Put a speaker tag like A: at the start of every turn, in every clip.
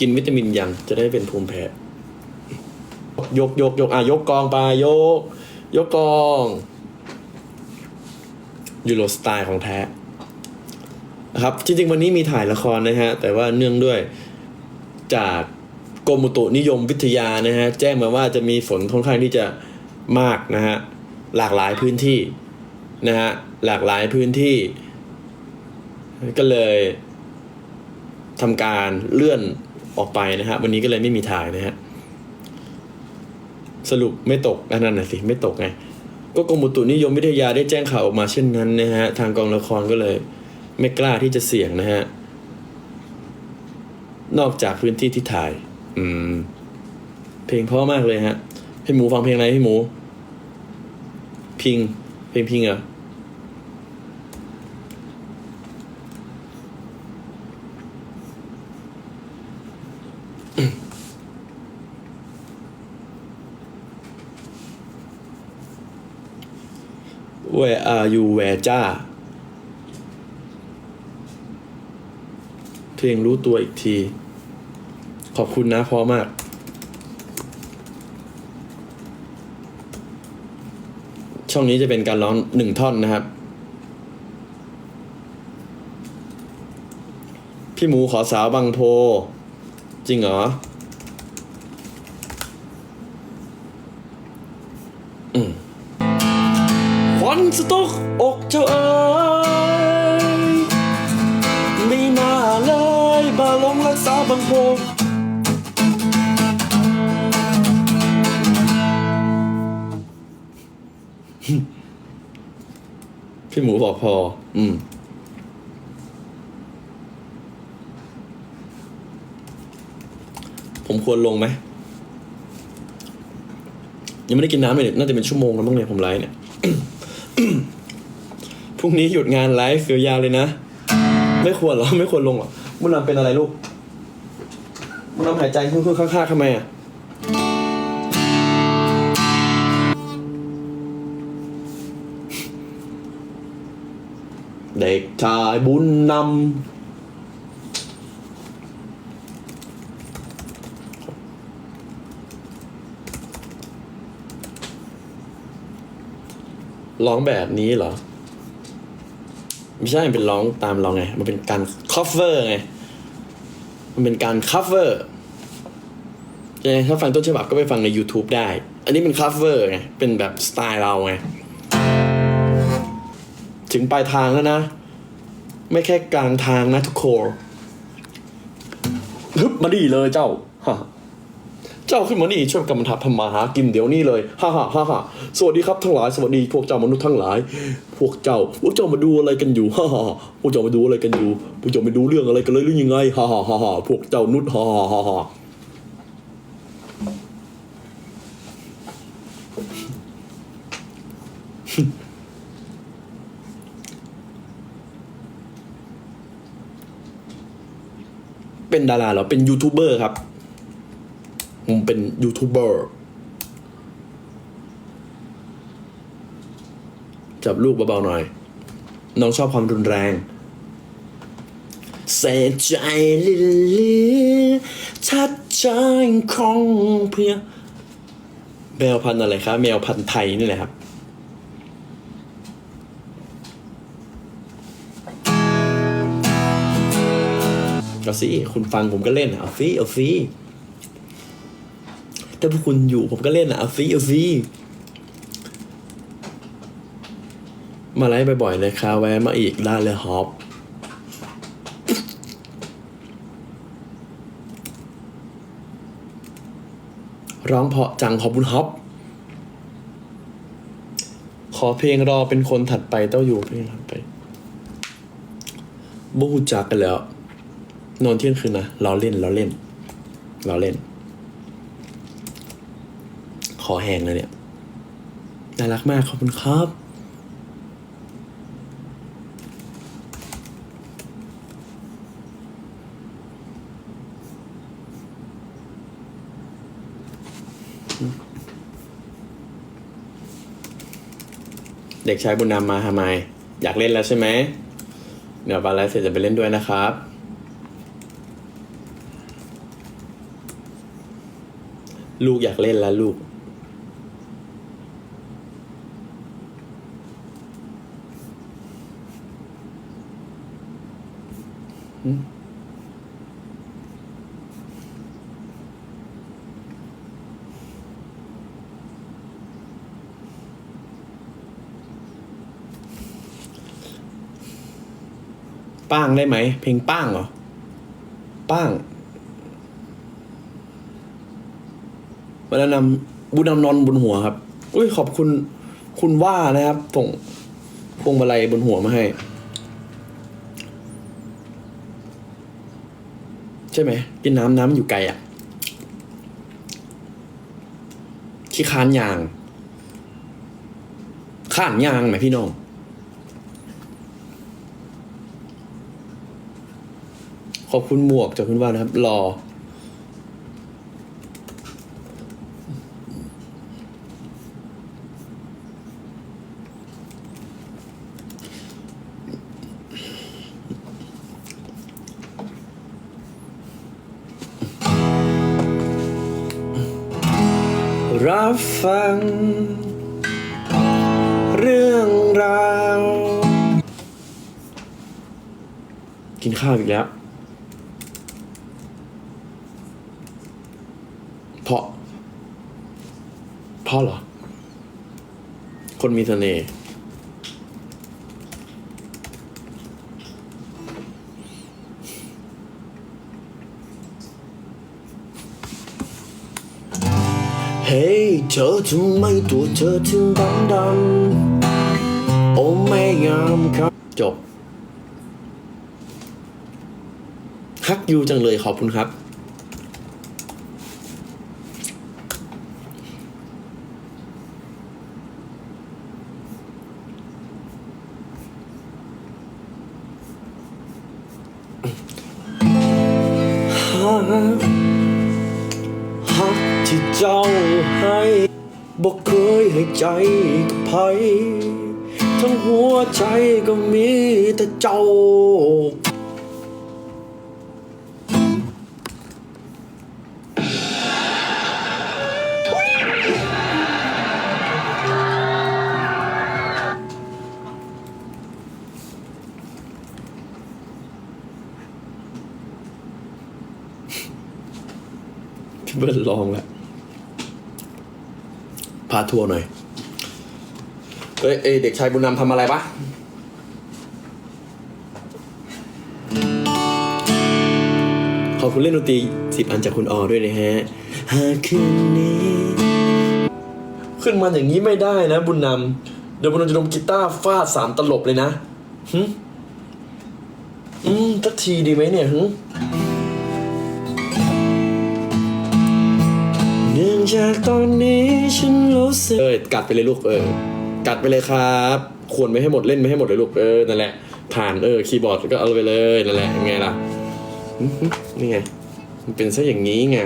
A: กินวิตามินยังจะได้เป็นภูมิแพ้ยกยกยกอะยกกองไปยก ยกกองยูโรสไตล์ของแท้นะครับ จริง ๆ วันนี้มีถ่ายละครนะฮะ แต่ว่าเนื่องด้วยจากกรมอุตุนิยมวิทยานะฮะ แจ้งมาว่าจะมีฝนค่อนข้างที่จะมากนะฮะ หลากหลายพื้นที่นะฮะ หลากหลายพื้นที่ ก็เลยทำการเลื่อน ออกไปนะฮะวันนี้ก็เลยไม่มีถ่ายนะฮะสรุปไม่ตกอันนั้นน่ะสิไม่ตกไงก็กรมอุตุนิยมวิทยาได้แจ้งข่าวออกมาเช่นนั้นนะฮะทางกองละครก็เลย ไม่กล้าที่จะเสี่ยงนะฮะนอกจากพื้นที่ที่ถ่าย อืม เพลงเพราะมากเลยฮะพี่หมูฟังเพลงอะไรพี่หมู พิง เพลงพิงเห Where are you where จ้า เพลงรู้ตัวอีกที ขอบคุณนะพอมาก ช่องนี้จะเป็นการร้องหนึ่งท่อนนะครับ พี่หมูขอสาวบางโพ จริงเหรอ พอ อืม ผมควรลงไหม ยังไม่ได้กินน้ำเลยเนี่ยน่าจะเป็นชั่วโมงแล้วมั้งเนี่ยผมไลฟ์เนี่ย พรุ่งนี้หยุดงานไลฟ์ยาวๆเลยนะ ไม่ควรหรอ ไม่ควรลงหรอมุนนำเป็นอะไรลูกมุนนำหายใจครึ่งๆข้างๆทำไมอะ ชายบุญนำร้องแบบนี้เหรอ ไม่ใช่เป็นร้องตามเราไง มันเป็นการ cover ไง มันเป็นการ cover ใช่ไหมถ้าฟังต้นฉบับก็ไปฟังใน YouTube ได้ อันนี้เป็น cover ไง เป็นแบบสไตล์เราไง ถึงปลายทางแล้วนะ ไม่แค่กลางทางนะทุกคนฮึบมาดีเลยเจ้าฮะเจ้าขึ้นมานี่ช่วยกำทับพมาหากินเดี๋ยวนี้เลยฮ่าฮ่าฮ่าฮ่าสวัสดีครับทั้งหลายสวัสดีพวกเจ้ามนุษย์ทั้งหลาย พวกเจ้าพวกเจ้ามาดูอะไรกันอยู่ฮ่าฮ่าพวกเจ้ามาดูอะไรกันอยู่พวกเจ้ามาดูเรื่องอะไรกันเลยหรือยังไงฮ่าฮ่าฮ่าฮ่าพวกเจ้านุษย์ฮ่าฮ่าฮ่า เป็นดาราหรอเป็นยูทูบเบอร์ครับ ผมเป็นยูทูบเบอร์จับลูกเบาๆหน่อย น้องชอบความรุนแรงเสียใจลิลิชัดใจของเพียแมวพันธุ์อะไรครับแมวพันธุ์ไทยนี่แหละครับ เอาสิคุณฟังผมก็เล่นอะเอาสิเอาสิถ้าพวกคุณอยู่ผมก็เล่นอะเอาสิเอาสิมาไลฟ์บ่อยๆเลยครับแวะมาอีกได้เลยฮอปร้องเพาะจังขอบคุณฮอปขอเพลงรอเป็นคนถัดไปเต้าอยู่เพลงถัดไปบูฮูจักกันแล้ว นอนเที่ยงคืนนะเราเล่นเราเล่น เราเล่น ขอแหงเลยเนี่ยน่ารักมากขอบคุณครับเด็กชายบุญนำมาทำไม อยากเล่นแล้วใช่ไหม เดี๋ยวบาร์ไลฟ์เสร็จจะไปเล่นด้วยนะครับ ลูกอยากเล่นแล้วลูก ป้างได้ไหม เพลงป้างเหรอ ป้าง วันนั้นนำบุญนำนอนบนหัวครับ อุ้ยขอบคุณคุณว่านะครับส่งพวงมาลัยบนหัวมาให้ ใช่ไหมกินน้ำน้ำอยู่ไกลอะขี้คานยางข้านยางไหมพี่น้องขอบคุณหมวกจากคุณว่านะครับรอ กินข้าวอีกแล้ว เพราะ เพราะเหรอ คนมีเสน่ห์เฮ้ยเธอทำไมตัวเธอถึงดำดำโอ้ไม่งามครับ จบ ฮัก ยูจังเลยขอบคุณครับฮักฮักที่เจ้าให้บอกเคยให้ใจกับใครทั้งหัวใจก็มีแต่เจ้า เบิร์ดลองแล้วพาทัวร์หน่อยเอ้ยเอ้ยเด็กชายบุญนำทำอะไรปะขอบคุณเล่นดนตรีสิบอันจากคุณออด้วยนะฮะหากคืนนี้ ขึ้นมาอย่างนี้ไม่ได้นะ บุญนำเดี๋ยวบุญนำจะดมกีตาร์ฟาดสามตลบเลยนะหึอืมสักทีดีไหมเนี่ยหึ จากตอนนี้ฉันรู้สึกเออกัดไปเลยลูกเออ กัดไปเลยครับควรไม่ให้หมดเล่นไม่ให้หมดเลยลูกเออนั่นแหละผ่านเออคีย์บอร์ดก็เอาไปเลยนั่นแหละยังไงล่ะนี่ไงมันเป็นซะอย่างนี้ไง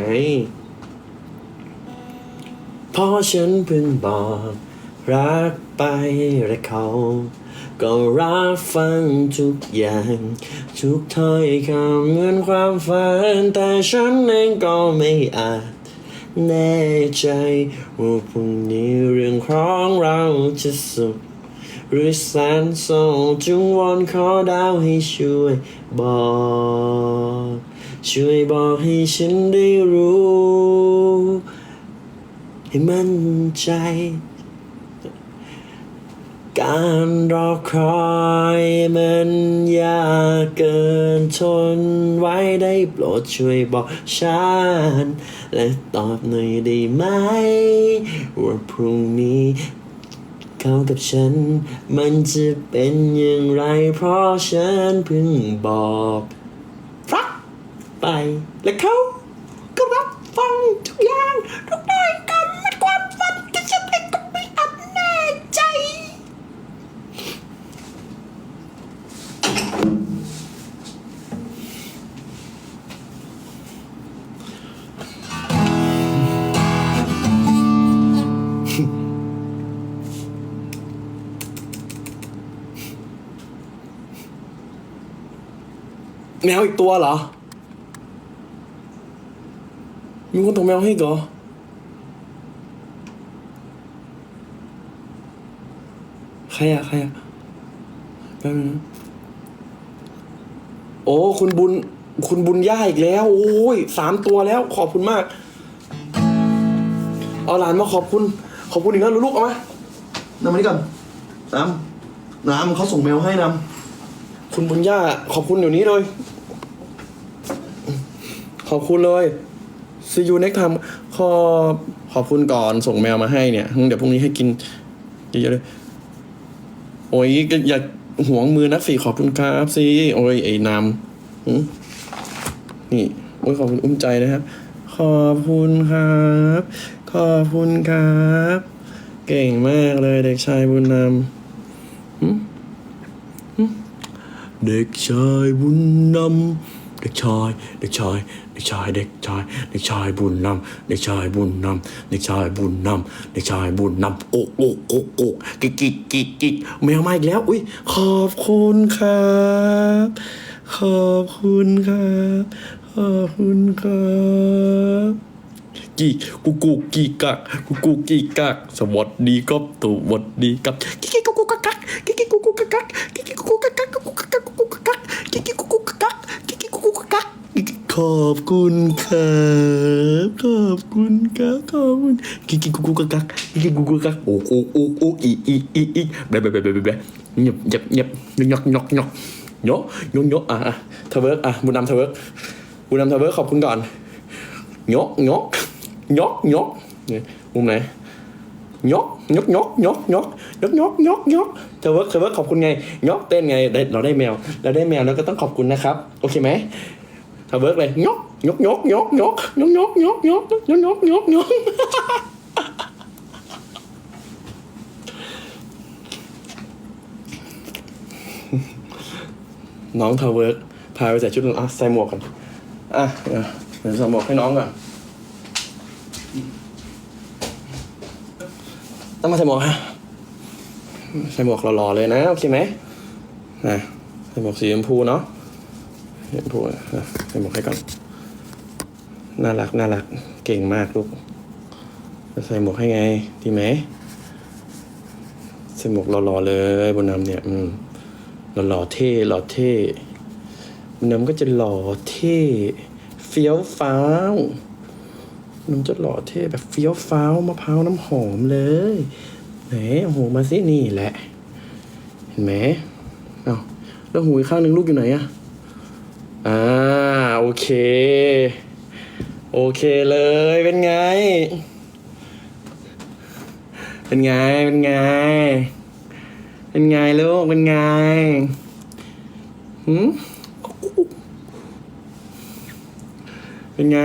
A: เพราะฉันเพิ่งบอกรักไปและเขา ก็รับฟังทุกอย่าง ทุกถ้อยคำเหมือนความฝัน แต่ฉันเองก็ไม่อาจ แน่ใจว่าพรุ่งนี้เรื่องของเราจะสุขหรือแสนโศกจึงวอนขอดาวให้ช่วยบอก ช่วยบอกให้ฉันได้รู้ ให้มั่นใจ การรอคอยมันยากเกินทนไว้ได้โปรดช่วยบอกฉัน และตอบหน่อยได้ไหม ว่าพรุ่งนี้เขากับฉัน มันจะเป็นอย่างไร เพราะฉันเพิ่งบอกรักไปและเขาก็รับฟังทุกอย่างทุกอย่าง แมวอีกตัวเหรอ มีคนตกแมวให้เหรอใครอะใครอะแป๊บนึงโอ้คุณบุญ คุณบุญย่าอีกแล้ว โอ้ยสามตัวแล้ว ขอบคุณมาก เอาหลานมาขอบคุณ ขอบคุณอีกแล้วลูกเอามานำมานี่ก่อนน้ำน้ำเขาส่งแมวให้น้ำ คุณบุญย่าขอบคุณเดี๋ยวนี้เลย ขอบคุณเลย see you next time ขอบขอบคุณก่อนส่งแมวมาให้เนี่ยเดี๋ยวพรุ่งนี้ให้กินเยอะๆเลย โอ้ยก็อย่าหวงมือนักสิขอบคุณครับสิโอ้ยไอ้นำนี่โอ้ยขอบคุณอุ้มใจนะครับ ขอบคุณครับ ขอบคุณครับ เก่งมากเลยเด็กชายบุญนำ เด็กชายบุญนำเด็กชายเด็กชายเด็กชายเด็กชายเด็กชายบุญนำเด็กชายบุญนำเด็กชายบุญนำเด็กชายบุญนำโกโกโกโกกิกกิกกิกกิกแมวมาอีกแล้วอุ้ยขอบคุณครับขอบคุณครับขอบคุณครับกีกุกุกีกักกุกุกีกักสวัสดีครับสวัสดีครับกิกิกุกุกักกักกิกิกุกุกักกักกิกิกุกุกักกุกักกักกุกุกักกักกิกิกุกุกักกักกิกิกุกุกักกัก ขอบคุณครับขอบคุณครับขอบคุณกิกิกุกุกักกักกิกิกุกุกักกักโอ้โอ้โอ้โอ้อีอีอีอีเบ๊ะเบ๊ะเบ๊ะเบ๊ะเบ๊ะเงียบเงียบเงียบยกยอกยกยกยกยกอะอะเทเวิร์กอะบุญนำเทเวิร์กบุญนำเทเวิร์กขอบคุณก่อนยกยกยกยกนี่มุมไหนยกยกยกยกยกยกยกยกยกเธอเวิร์กเธอเวิร์กขอบคุณไงยกเต้นไงเราได้แมวเราได้แมวแล้วก็ต้องขอบคุณนะครับ โอเคไหม เธอเวิร์กเลยยกยกยกยกยกยกยกยกยกยกยกยกยกน้องเธอเวิร์กพาไปใส่ชุดอะใส่หมวกกันอะเดี๋ยวเดี๋ยวใส่หมวกให้น้องก่อนต้องมาใส่หมวกฮะใส่หมวกหล่อๆเลยนะ โอเคไหมนะใส่หมวกสีชมพูเนาะ สีชมพูอะใส่หมวกให้ก่อน น่ารักน่ารัก เก่งมากลูกจะใส่หมวกให้ไง ดีไหมใส่หมวกหล่อๆเลยบนน้ำเนี่ย อืมหล่อๆเท่หล่อเท่บนน้ำก็จะหล่อเท่เฟี้ยวฟ้าวมันจะหล่อเท่แบบเฟี้ยวฟ้าวมะพร้าวน้ำหอมเลยไหนเอาหูมาสินี่แหละ เห็นไหมเอาแล้วหูอีกข้างหนึ่งลูกอยู่ไหนอะ อ่าโอเค โอเคเลยเป็นไง เป็นไง เป็นไง เป็นไงลูกเป็นไงหืมเป็นไง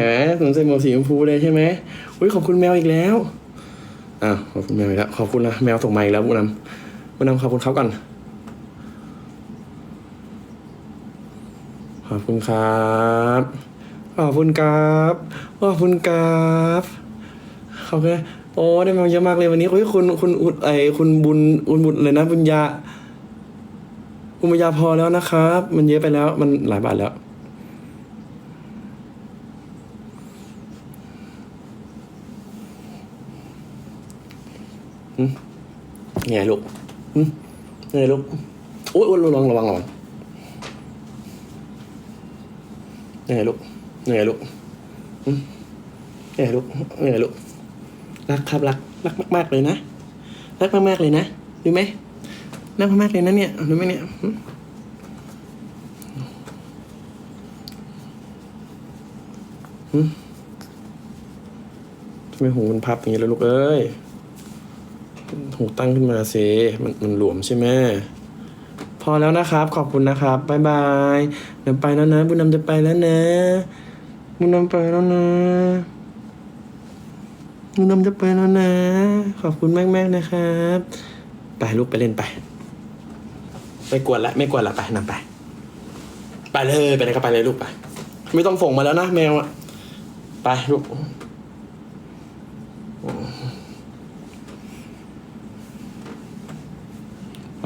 A: ฮะสงสัยหมวกสีชมพูเลยใช่ไหมอุ้ยขอบคุณแมวอีกแล้วอ้าขอบคุณแมวอีกแล้วขอบคุณนะแมวส่งมาอีกแล้วบุญนำบุญนำขอบคุณเขาก่อน ขอบ คุณครับ ขอบคุณครับ ขอบคุณครับขอบคุณโอ้ได้มวเยอะมากเลยวันนี้โอ้ยคุณคุณอุดไอคุณบุญอุญบุญเลยนะบุญญาคุณบุญญาพอแล้วนะครับ มันเยอะไปแล้ว มันหลายบาทแล้วไงลูกหึไงลูกโอ๊ยโอ๊ยระวังระวังระวัง ไงลูกไงลูกเหึไงลูกไงลูกรักครับรักรักมาก ๆเลยนะรักมากๆเลยนะรู้ไหมรักมากๆเลยนะเนี่ยรู้ไหมเนี่ยทำไมหูมันพับอย่างนี้แล้วลูกเอ้ยหูตั้งขึ้นมาสิมันมันหลวมใช่ไหม อแล้วนะครับ ขอบคุณนะครับบายบายเดี๋ยวไปแล้วนะบุญนำจะไปแล้วนะบุญนำไปแล้วนะบุญนำจะไปแล้วนะ ขอบคุณมากมากนะครับ ไปลูกไปเล่นไปไปกวนละไม่กวนละไปนำไป ไปเลยไปไหนก็ไปเลยลูกไป ไม่ต้องส่งมาแล้วนะแมวอะไปลูก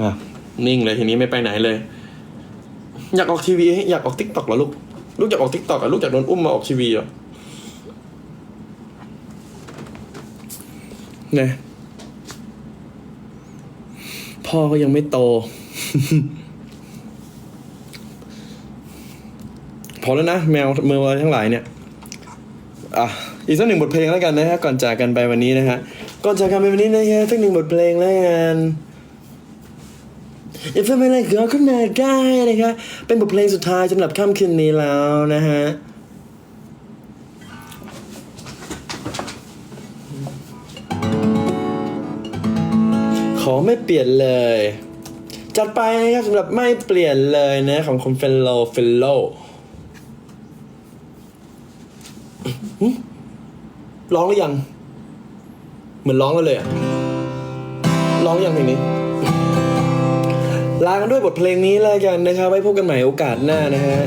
A: อะ นิ่งเลยทีนี้ไม่ไปไหนเลย อยากออกทีวีอยากออกทิกตอกเหรอลูก ลูกอยากออกทิกตอกอะลูกอยากโดนอุ้มมาออกทีวีเหรอเนี่ยพ่อก็ยังไม่โต พอแล้วนะ แมวเมือวทั้งหลายเนี่ย อะ อีกสักหนึ่งบทเพลงแล้วกันนะฮะ ก่อนจากกันไปวันนี้นะฮะ ก่อนจากกันไปวันนี้นะฮะสักหนึ่งบทเพลงแล้วกัน อย่าเพิ่งไปเลยก็ขึ้นมาได้นะคะเป็นบทเพลงสุดท้ายสำหรับค่ำคืนนี้แล้วนะฮะขอไม่เปลี่ยนเลย จัดไปนะครับสำหรับไม่เปลี่ยนเลยนะของคุณเฟลโลเฟลโลร้องหรือยัง เหมือนร้องกันเลยอะร้องอยังเพลงนี้ ลากันด้วยบทเพลงนี้แล้วกันนะครับ ไว้พบกันใหม่โอกาสหน้านะฮะ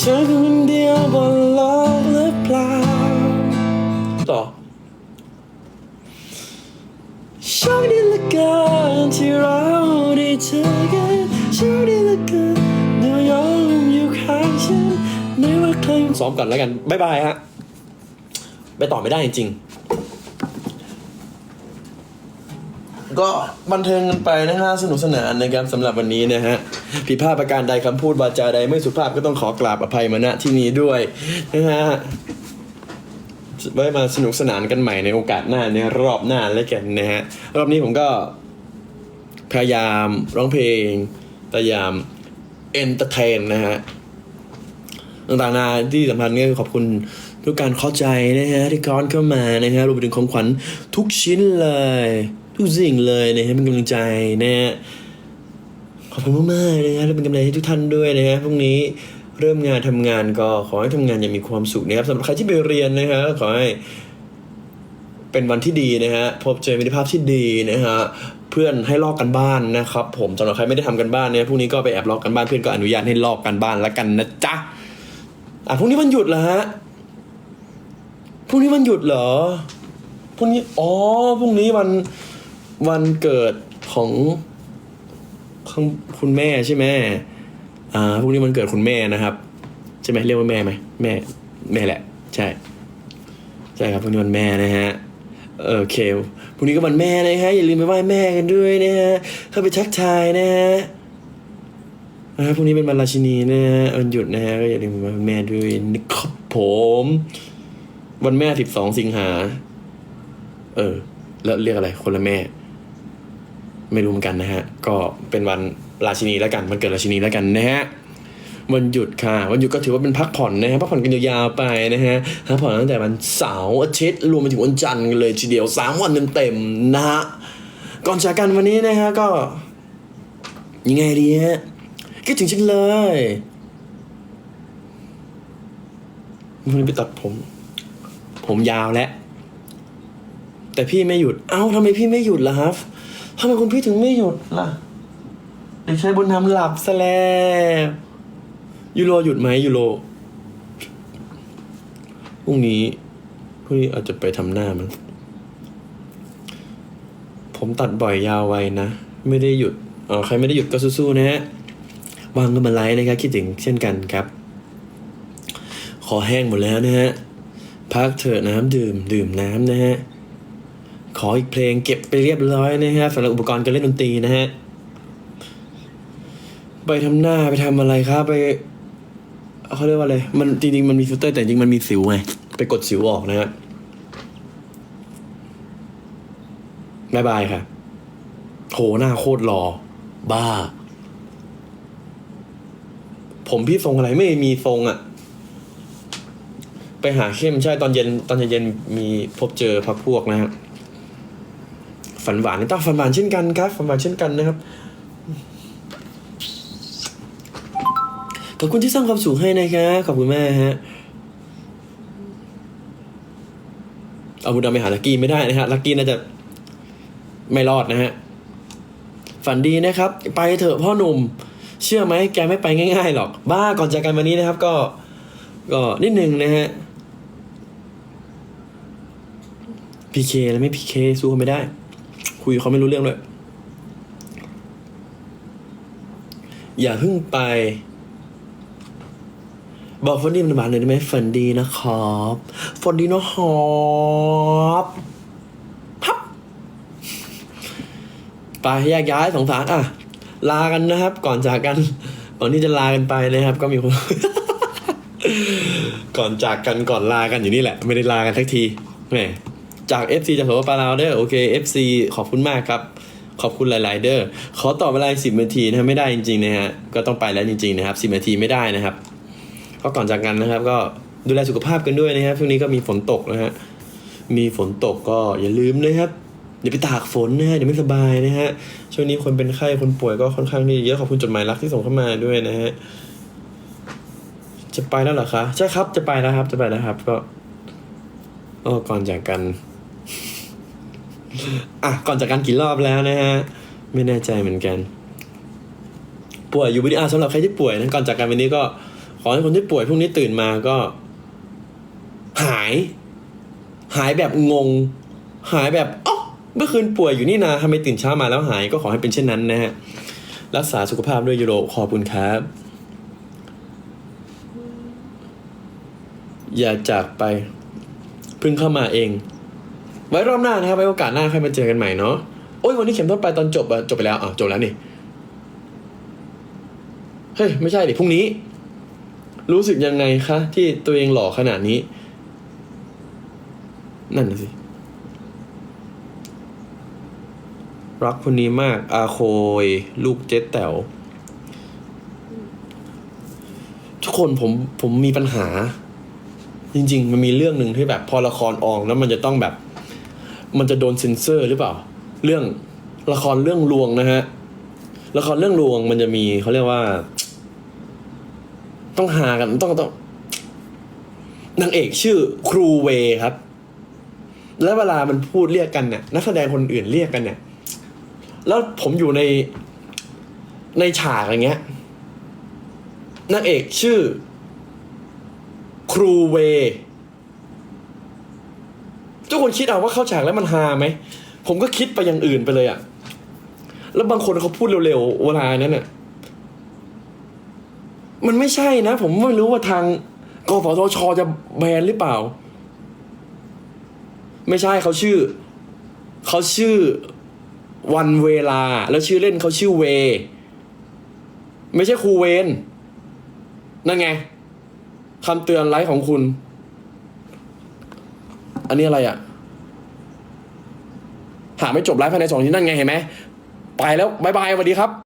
A: ฉันคนเดียวบนโลกหรือเปล่าต่อโชคดีเหลือเกินที่เราได้เจอกันโชคดีเหลือเกินเดี๋ยวยอมอยู่ข้างฉันไม่ว่าใครซ้อมก่อนแล้วกัน บ๊ายบายฮะ ไปต่อไม่ได้จริงๆ ก็บันเทิงกันไปนะฮะสนุกสนานนะครับสำหรับวันนี้นะฮะผิดพลาดประการใดคำพูดวาจาใดไม่สุภาพก็ต้องขอกราบอภัยมาณที่นี้ด้วยนะฮะไว้มาสนุกสนานกันใหม่ในโอกาสหน้าในรอบหน้าแล้วกันนะฮะรอบนี้ผมก็พยายามร้องเพลงพยายามเอนเตอร์เทนนะฮะต่างๆนาที่สำคัญก็คือขอบคุณทุกการเข้าใจนะฮะที่คอนเข้ามานะฮะรวมไปถึงของขวัญทุกชิ้นเลย ทุกสิ่งเลยนะฮะเป็นกำลังใจนะฮะขอบคุณมากๆนะฮะและเป็นกำลังใจให้ทุกท่านด้วยนะฮะพรุ่งนี้เริ่มงานทำงานก็ขอให้ทำงานอย่างมีความสุขนะครับสำหรับใครที่ไปเรียนนะฮะขอให้เป็นวันที่ดีนะฮะพบเจอมิตรภาพที่ดีนะฮะเพื่อนให้ลอกกันบ้านนะครับผมสำหรับใครไม่ได้ทำกันบ้านเนี่ยพรุ่งนี้ก็ไปแอบลอกกันบ้านเพื่อนก็อนุญาตให้ลอกกันบ้านแล้วกันนะจ๊ะอะพรุ่งนี้วันหยุดเหรอฮะพรุ่งนี้วันหยุดเหรอพรุ่งนี้อ๋อพรุ่งนี้วัน วันเกิดของของคุณแม่ใช่ไหมอ่าพรุ่งนี้วันเกิดคุณแม่นะครับ ใช่ไหมเรียกว่าแม่ไหมแม่ แม่แหละ ใช่ ใช่ครับพรุ่งนี้วันแม่นะฮะโอเคพรุ่งนี้ก็วันแม่นะฮะอย่าลืมไปไหว้แม่กันด้วยนะฮะเข้าไปทักทายนะฮะนะครับพรุ่งนี้เป็นวันราชินีนะฮะวันหยุดนะฮะก็อย่าลืมไปไหว้แม่ด้วยนะครับผม วันแม่สิบสองสิงหา เออ แล้วเรียกอะไรคนละแม่ ไม่รู้เหมือนกันนะฮะ ก็เป็นวันราชินีแล้วกันวันเกิดราชินีแล้วกันนะฮะวันหยุดค่ะ วันหยุดก็ถือว่าเป็นพักผ่อนนะฮะพักผ่อนกันยาวๆไปนะฮะพักผ่อนตั้งแต่วันเสาร์อาทิตย์รวมไปถึงวันจันทร์กันเลยทีเดียวสามวันเต็มๆนะฮะก่อนจากกันวันนี้นะฮะก็ ยังไงดีฮะคิดถึงฉันเลยวันนี้ไปตัดผม ผมยาวแล้วแต่พี่ไม่หยุด เอ้าทำไมพี่ไม่หยุดล่ะครับ ทำไมคุณพี่ถึงไม่หยุดล่ะเด็กชายบุญธรรมหลับซะแล้วยูโรหยุดไหมยูโรพรุ่งนี้พรุ่งนี้อาจจะไปทำหน้ามันผมตัดบ่อยยาวไว้นะ ไม่ได้หยุดเออใครไม่ได้หยุดก็สู้ๆนะฮะวางก็มาไลค์นะครับ คิดถึงเช่นกันครับ ขอแห้งหมดแล้วนะฮะ พักเถอะน้ำดื่ม ดื่มน้ำนะฮะ ขออีกเพลงเก็บไปเรียบร้อยนะฮะสำหรับอุปกรณ์การเล่นดนตรีนะฮะ ไปทำหน้าไปทำอะไรครับไปเขาเรียกว่าอะไร มันจริงๆมันมีฟิลเตอร์แต่จริงมันมีสิวไง ไปกดสิวออกนะฮะบายบายค่ะ โหหน้าโคตรหล่อบ้า ผมพี่ทรงอะไรไม่มีทรงอะ่ะ ไปหาเข้มใช่ตอนเย็น ตอนเย็นมีพบเจอพักพวกนะฮะ ฝันหวานนี่ต้องฝันหวานเช่นกันครับ ฝันหวานเช่นกันนะครับขอบคุณที่สร้างความสุขให้นะครับขอบคุณแม่ฮะเอาบุญดำไปหาลักกี้ไม่ได้นะฮะลักกี้น่าจะไม่รอดนะฮะฝันดีนะครับ ไปเถอะพ่อหนุ่ม เชื่อไหมแกไม่ไปง่ายๆหรอก บ้าก่อนจากกันวันนี้นะครับ ก็ ก็นิดนึงนะฮะพีเคแล้วไม่พีเคสู้เขาไม่ได้ คุยเขาไม่รู้เรื่องเลยอย่าเพิ่งไป บอกฝันดีมันบานเลยได้ไหมฝันดีนะครับฝันดีนะครับพับไปแยกย้ายสงสารอะ ลากันนะครับ ก่อนจากกันก่อนที่จะลากันไปนะครับ ก็มีคนก่อนจากกันก่อนลากันอยู่นี่แหละ ไม่ได้ลากันทักทีแหม จาก FC จากหัวปลาลาวเด้อโอเค FC ขอบคุณมากครับ ขอบคุณหลาย ๆ เด้อขอต่อเวลาสิบนาทีนะไม่ได้จริง ๆ นะฮะก็ต้องไปแล้วจริง ๆ นะครับสิบนาทีไม่ได้นะครับก็ก่อนจากกันนะครับ ก็ดูแลสุขภาพกันด้วยนะครับช่วงนี้ก็มีฝนตกนะฮะมีฝนตกก็อย่าลืมนะครับอย่าไปตากฝนนะฮะเดี๋ยวไม่สบายนะฮะช่วงนี้คนเป็นไข้คนป่วยก็ค่อนข้างที่เยอะขอบคุณจดหมายรักที่ส่งเข้ามาด้วยนะฮะจะไปแล้วเหรอคะใช่ครับจะไปแล้วครับจะไปแล้วครับ ก็ก่อนจากกัน อะ ก่อนจากกันกี่รอบแล้วนะฮะ ไม่แน่ใจเหมือนกัน ป่วยอยู่วันนี้อะสำหรับใครที่ป่วยนะก่อนจากกันวันนี้ก็ ขอให้คนที่ป่วยพรุ่งนี้ตื่นมาก็ หาย หายแบบงง หายแบบอ๋อเมื่อคืนป่วยอยู่นี่นาทำไมตื่นเช้ามาแล้วหายก็ขอให้เป็นเช่นนั้นนะฮะ รักษาสุขภาพด้วยยูโรขอบคุณครับ อย่าจากไป เพิ่งเข้ามาเอง ไว้รอบหน้านะครับไว้โอกาสหน้าค่อยมาเจอกันใหม่เนาะโอ้ยวันนี้เข็มต้นไปตอนจบอะจบไปแล้วอะจบแล้วนี่เฮ้ยไม่ใช่ดิพรุ่งนี้ รู้สึกยังไงคะที่ตัวเองหล่อขนาดนี้ นั่นน่ะสิ รักคนนี้มากอาโคย ลูกเจ๊แต๋วทุกคนผมผมมีปัญหา จริง ๆ มันมีเรื่องหนึ่งที่แบบพอละครออกแล้วมันจะต้องแบบ มันจะโดนเซ็นเซอร์หรือเปล่า เรื่องละครเรื่องลวงนะฮะละครเรื่องลวงมันจะมีเขาเรียกว่า ต้องหากันต้องต้องนางเอกชื่อครูเวครับ แล้วเวลามันพูดเรียกกันเนี่ยนักแสดงคนอื่นเรียกกันเนี่ย แล้วผมอยู่ในในฉากอย่างเงี้ยนางเอกชื่อ ครูเว ทุกคนคิดเอาว่าเข้าฉากแล้วมันฮาไหม ผมก็คิดไปอย่างอื่นไปเลยอะแล้วบางคนเขาพูดเร็วๆเวลานั้นน่ะมันไม่ใช่นะ ผมไม่รู้ว่าทางกสทชจะแบนหรือเปล่า ไม่ใช่เขาชื่อ เขาชื่อวันเวลา แล้วชื่อเล่นเขาชื่อเว ไม่ใช่ครูเวนนั่นไงคำเตือนไลฟ์ของคุณ อันนี้อะไรอะ่ะ หาไม่จบไลฟ์ภายในสองทีนั่นไงเห็นไหม ไปแล้วบายบายสวัสดีครับ